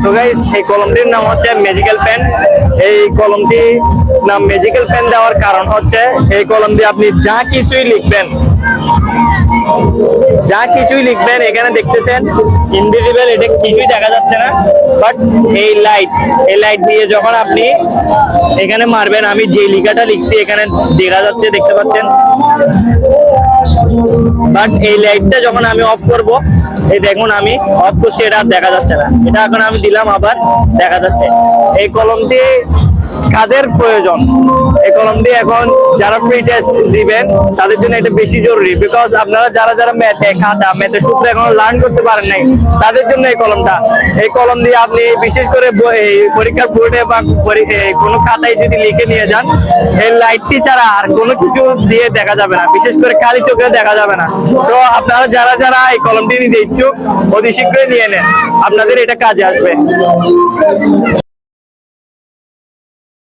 So guys এই কলমটির নাম হচ্ছে ম্যাজিক্যাল পেন এই কলমটি নাম ম্যাজিক্যাল পেন দেওয়ার কারণ হচ্ছে এই কলম দিয়ে আপনি যা কিছুই লিখবেন, যা কিছুই লিখবেন, এখানে দেখতেছেন ইনভিজিবল এটা কিছুই দেখা যাচ্ছে না বাট এই লাইট এই লাইট দিয়ে যখন আপনি এখানে মারবেন, আমি যে লেখাটা লিখছি, এখানে দেখা যাচ্ছে, দেখতে পাচ্ছেন? বাট এই লাইটটা যখন আমি অফ করব, এই দেখুন আমি অফ করছি, এটা দেখা যাচ্ছে না। এটা এখন আমি দিলাম, আবার দেখা যাচ্ছে। এই কলমটি কাদের প্রয়োজন। এই কলমটি এখন যারা ফ্রি টেস্ট দিবেন, তাদের জন্য এটা বেশি জরুরি বিকজ আপনারা যারা যারা ম্যাথে কাঁচা ম্যাথের সূত্র এখন লার্ন করতে পারেন নাই, তাদের জন্য এই কলমটা। এই কলম দিয়ে আপনি বিশেষ করে পরীক্ষার বোর্ডে বা কোনো খাতায় যদি লিখে নিয়ে যান, এই লাইটটি ছাড়া আর কোনো কিছু দিয়ে দেখা যাবে না। বিশেষ করে কালি চোখে দেখা যাবে না। তো আপনারা যারা যারা এই কলমটি নিতে ইচ্ছুক, অতি শীঘ্রই নিয়ে নেন। আপনাদের এটা কাজে আসবে।